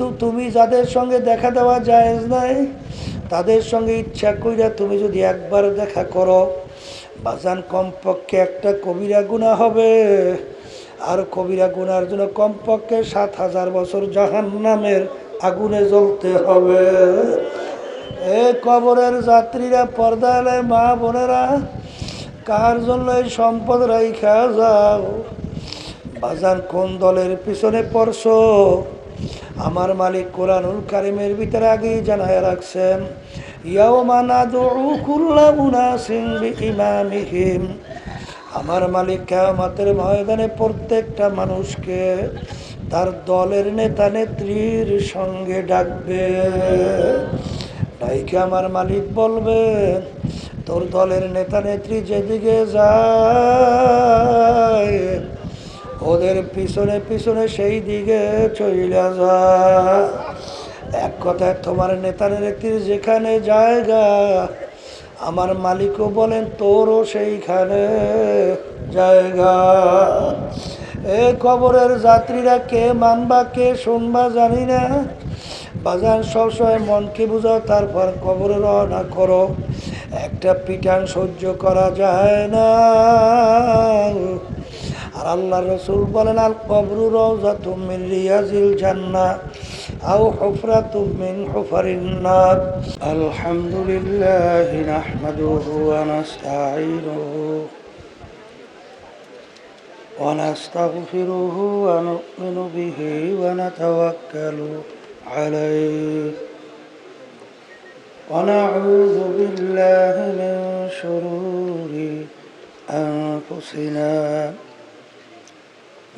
কিন্তু তুমি যাদের সঙ্গে দেখা দেওয়া যায় নাই, তাদের সঙ্গে ইচ্ছা কইরা তুমি যদি একবার দেখা করো, বাজান কমপক্ষে একটা কবিরা গুণা হবে। আর কবিরা গুনার জন্য কমপক্ষে সাত হাজার বছর জাহান নামের আগুনে জ্বলতে হবে। এ কবরের যাত্রীরা পর্দালের মা বোনেরা, কার জন্য এই সম্পদ রাইখা যাও? বাজান কোন দলের পিছনে পড়ছো? আমার মালিক কোরআনুল কারিমের ভিতরে আগেই জানায় রাখছেন আমার মালিক কেয়ামতের ময়দানে প্রত্যেকটা মানুষকে তার দলের নেতা নেত্রীর সঙ্গে ডাকবে। ডাইকে আমার মালিক বলবে, তোর দলের নেতা নেত্রী যেদিকে যায় ওদের পিছনে পিছনে সেই দিকে চইলা যা। এক কথায় তোমার নেতা নেত্রীর যেখানে জায়গা, আমার মালিকও বলেন তোরও সেইখানে জায়গা। এ খবরের যাত্রীরা কে মানবা, কে শুনবা জানি না। বাজার সবসময় মনকে বুঝাও, তারপর কবরে রওনা করো। একটা পিটান সহ্য করা যায় না। আর আল্লাহ রসুল বলেন আল কবরু রওজা তুমি রিয়াজিল জান্না আও হুফরা তুমিন হুফারিন নার আলহামদুলিল্লাহ নাহমাদুহু ওয়া নাস্তাঈনুহু ونستغفره ونؤمن به ونتوكل عليه ونعوذ بالله من شرور أنفسنا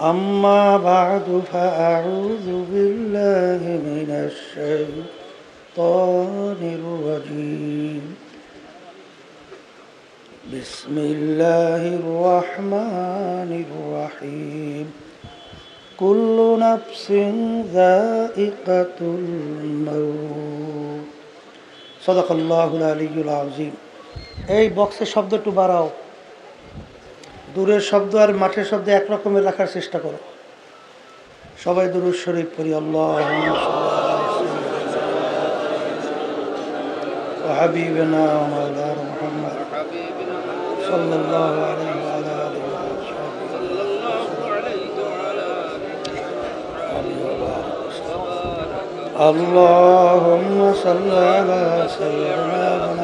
أما بعد فأعوذ بالله من الشيطان الرجيم بسم الله الرحمن الرحيم كل نفس ذائقة الموت صدق الله العلي العظيم এই বক্সের শব্দ একটু বাড়াও দূরের শব্দ আর মাঠের শব্দ একরকমের রাখার চেষ্টা করো সবাই দুরুদ শরীফ পড়ি আল্লাহ وحبيبنا ومولانا محمد صلى الله عليه وعلى آله وصحبه اللهم صل على سيدنا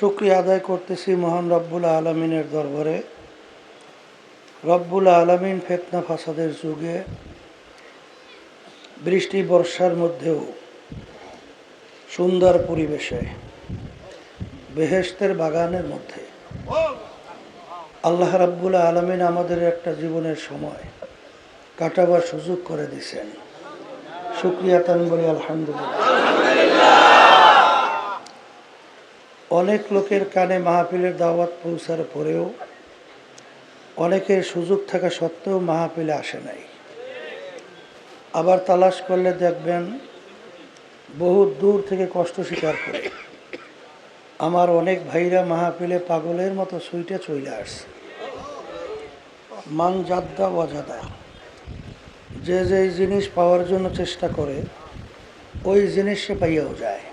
শুক্রিয়া আদায় করতেছি মহান রব্বুল আলমিনের দরবারে। রব্বুল আলমিন ফেতনা ফাসাদের যুগে বৃষ্টি, বর্ষার মধ্যেও সুন্দর পরিবেশে বেহেস্তের বাগানের মধ্যে আল্লাহ রাব্বুল আলমিন আমাদের একটা জীবনের সময় কাটাবার সুযোগ করে দিছেন শুক্রিয়া তান বলি আলহামদুলিল্লাহ। অনেক লোকের কানে মাহফিলের দাওয়াত পৌঁছার পরেও অনেকের সুযোগ থাকা সত্ত্বেও মাহফিলে আসে নাই। আবার তালাশ করলে দেখবেন বহু দূর থেকে কষ্ট স্বীকার করে। আমার অনেক ভাইরা মাহফিলে পাগলের মতো সুইটে চইলে আসছে। মান জাদ্দা অজাদা যে যে জিনিস পাওয়ার জন্য চেষ্টা করে, ওই জিনিস সে পাইয়াও যায়।